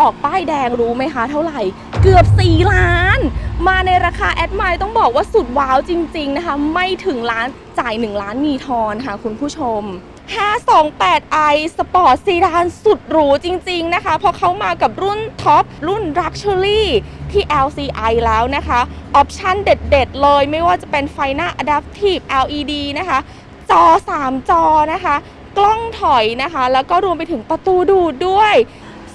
ออกป้ายแดงรู้ไหมคะ เท่าไหร่ เกือบ 4 ล้าน มาในราคาแอดไมล์ต้องบอกว่าสุดว้าวจริง ๆ นะคะ ไม่ถึงล้านจ่าย 1 ล้านมีทอนค่ะคุณผู้ชม 528i สปอร์ตซีดานสุดหรูจริง ๆ นะคะ เพราะเขามากับรุ่นท็อป รุ่น Luxury ที่ LCI แล้วนะคะ ออปชั่นเด็ด ๆ เลยไม่ว่าจะเป็นไฟหน้า Adaptive LED นะคะ จอ 3 จอนะคะ กล้องถอยนะคะ แล้วก็รวมไปถึงประตูดูดด้วย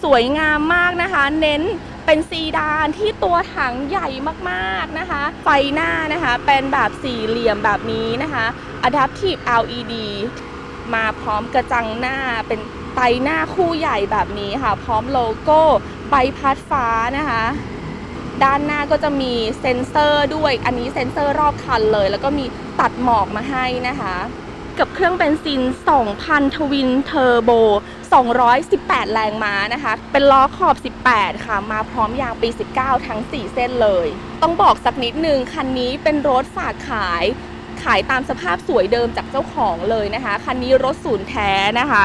สวยงามมากนะคะ เน้นเป็นซีดานที่ตัวถังใหญ่มากๆนะคะ ไฟหน้านะคะเป็นแบบสี่เหลี่ยมแบบนี้นะคะ Adaptive LED มาพร้อมกระจังหน้าเป็นไตหน้าคู่ใหญ่แบบนี้ค่ะ พร้อมโลโก้ใบพัดฟ้านะคะ ด้านหน้าก็จะมีเซ็นเซอร์ด้วย อันนี้เซ็นเซอร์รอบคันเลย แล้วก็มีตัดหมอกมาให้นะคะ กับเครื่องเบนซิน 2,000 ทวินเทอร์โบ 218 แรงม้านะคะ เป็นล้อขอบ 18 ค่ะ มาพร้อมยางปี 19 ทั้ง 4 เส้นเลย ต้องบอกสักนิดนึง คันนี้เป็นรถฝากขาย ขายตามสภาพสวยเดิมจากเจ้าของเลยนะคะ คันนี้รถศูนย์แท้นะคะ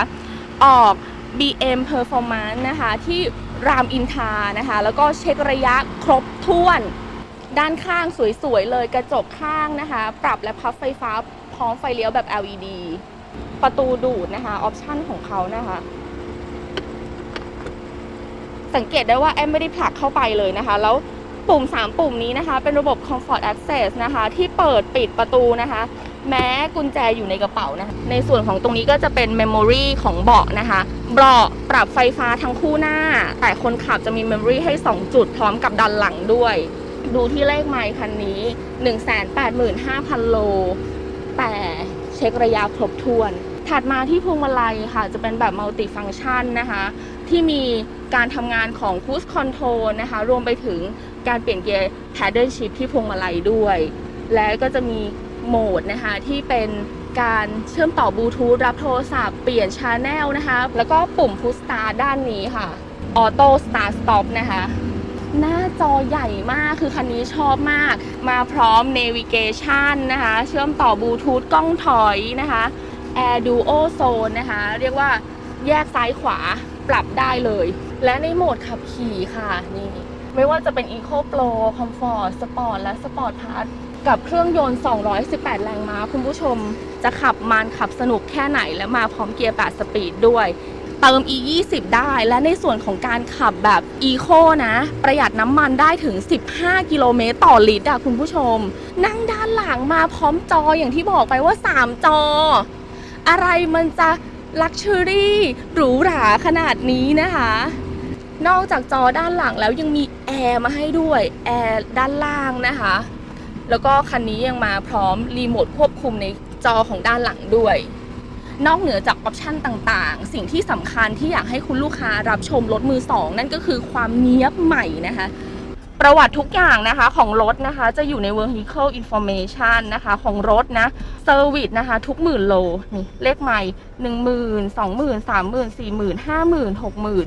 ออก BM Performance นะคะ ที่รามอินทานะคะ แล้วก็เช็คระยะครบถ้วน ด้านข้างสวยๆเลยกระจกข้างนะคะ ปรับและพับไฟฟ้า พร้อมไฟเลี้ยวแบบ LED ประตูดูดนะคะ ออปชั่นของเขานะคะ สังเกตได้ว่าแอมไม่ได้ผลักเข้าไปเลยนะคะ แล้วปุ่ม 3 ปุ่มนี้นะคะ เป็นระบบ Comfort Access นะคะ ที่เปิดปิดประตูนะคะ แม้กุญแจอยู่ในกระเป๋านะคะในส่วนของตรงนี้ก็จะเป็น Memory ของเบาะนะคะ เบาะปรับไฟฟ้าทั้งคู่หน้า แต่คนขับจะมี Memory ให้ 2 จุดพร้อมกับดันหลังด้วย ดูที่เลขไมล์คันนี้ 185,000 โล แต่เช็คระยะครบถ้วน ถัดมาที่พวงมาลัยค่ะ จะเป็นแบบมัลติฟัง c t ชันนะคะ ที่มีการทำงานของ Cruise Control นะคะ รวมไปถึงการเปลี่ยนเกียร์ Paddle Shift ที่พวงมาลัยด้วย และก็จะมีโหมดนะคะ ที่เป็นการเชื่อมต่อบลูทูธรับโทรศัพท์เปลี่ยนชาแนลนะคะ แล้วก็ปุ่ม Push Start ด้านนี้ค่ะ Auto Start Stop นะคะ หน้าจอใหญ่มากคือคันนี้ชอบมาก มาพร้อม Navigation นะคะ เชื่อมต่อบลูทูธกล้องถอยนะคะ Air Duo Zone นะคะ เรียกว่าแยกซ้ายขวาปรับได้เลย และในโหมดขับขี่ค่ะนี่ไม่ว่าจะเป็น Eco Pro Comfort Sport และ Sport Plus กับเครื่องยนต์ 218 แรงม้า คุณผู้ชมจะขับมันขับสนุกแค่ไหนและมาพร้อมเกียร์ 8 สปีดด้วย เติม e 2 0ได้ และในส่วนของการขับแบบ Eco นะ ประหยัดน้ำมันได้ถึง 15 กิโลเมตรต่อลิตรอะคุณผู้ชม นั่งด้านหลังมาพร้อมจออย่างที่บอกไปว่า 3 จอ อะไรมันจะลักชัวรี่หรูหราขนาดนี้นะคะ นอกจากจอด้านหลังแล้วยังมีแอร์มาให้ด้วยแอร์ด้านล่างนะคะ แล้วก็คันนี้ยังมาพร้อมรีโมทควบคุมในจอของด้านหลังด้วย นอกเหนือจากออปชันต่างๆ สิ่งที่สำคัญที่อยากให้คุณลูกค้ารับชมรถมือสองนั่นก็คือความเนี้ยบใหม่นะคะประวัติทุกอย่างนะคะของรถนะคะจะอยู่ใน vehicle information นะคะของรถนะเซอร์วิสนะคะทุกหมื่นโลนี่เลขใหม่หนึ่งหมื่นสองหมื่นสามหมื่นสี่หมื่นห้าหมื่นหกหมื่น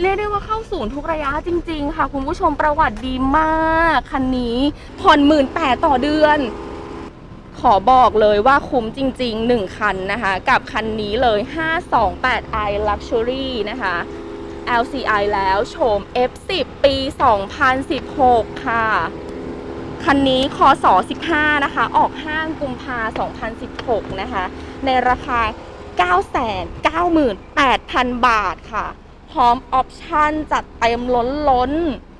เรียกได้ว่าเข้าศูนย์ทุกระยะจริง ๆ ค่ะ คุณผู้ชมประวัติดีมาก คันนี้ผ่อนหมื่นแปดต่อเดือน ขอบอกเลยว่าคุ้มจริง ๆ 1 คันนะคะ กับคันนี้เลย 528i Luxury นะคะ LCI แล้วโฉม F10 ปี 2016 ค่ะ คันนี้คศ15 นะคะ ออกห้างกุมภา2016 นะคะ ในราคา 998,000 บาทค่ะ พร้อมออปชั่นจัดเต็มล้นล้นๆ